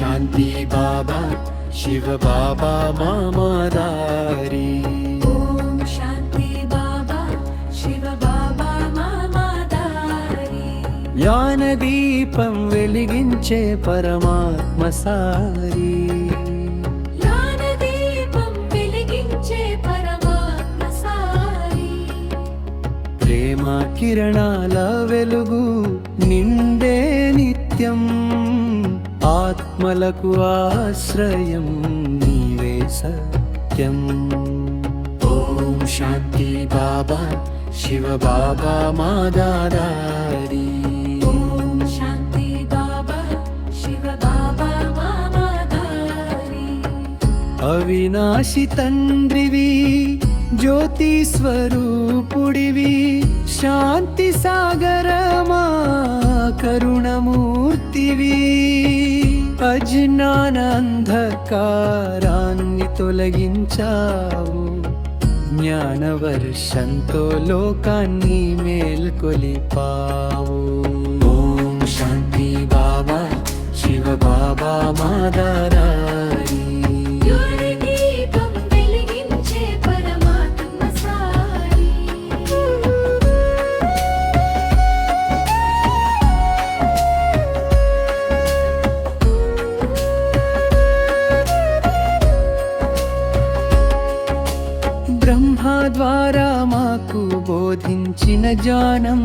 శాంతి బాబా శివ బాబా మామాదారి జ్ఞానదీపం వెలిగించే పరమాత్మ సారి। జ్ఞానదీపం వెలిగించే పరమాత్మ సారి। ప్రేమ కిరణాల వెలుగు నిండే నిత్యం। ఆత్మలకు ఆశ్రయం నీవే సత్యం. ఓం శాంతి బాబా శివ బాబా బాబా మామాదారి అవినాశి తండ్రివి జ్యోతి స్వరూపుడివి శాంతి సాగరమా కరుణమూర్తివి. అజ్ఞానంధకారాన్ని తొలగించావు. జ్ఞానవర్షంతో లోకాన్ని మేల్కొలిపావు. ఓం శాంతి బాబా శివ బాబా మాదారా. బ్రహ్మ ద్వారా మాకు బోధించిన జ్ఞానం.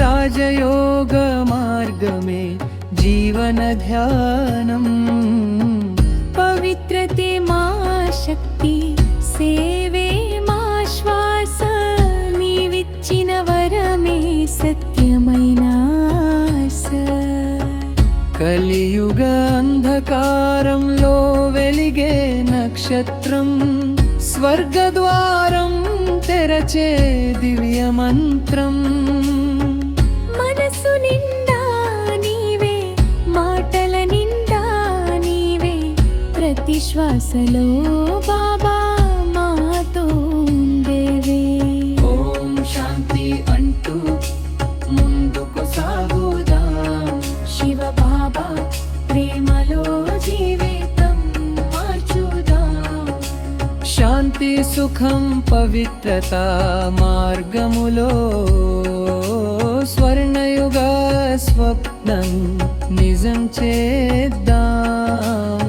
రాజయోగ మార్గమే జీవన ధ్యానం. పవిత్రతే మా శక్తి సేవే మా శ్వాస. నీవిచ్చిన వరమే సత్యమైన. కలియుగ అంధకారంలో వెలిగే నక్షత్రం. స్వర్గద్వారం తెరచే దివ్య మంత్రం. మనసు నిండా నీవే మాటల నిండా నీవే ప్రతి శ్వాసలో బాబా మాతో ఉండేవే. ఓం శాంతి అంటూ ముందుకు సాగుదాం. శివ బాబా ప్రేమలో జీవితం శాంతి సుఖం పవిత్రత మార్గములో స్వర్ణయుగ స్వప్నం నిజం చేద్దాం.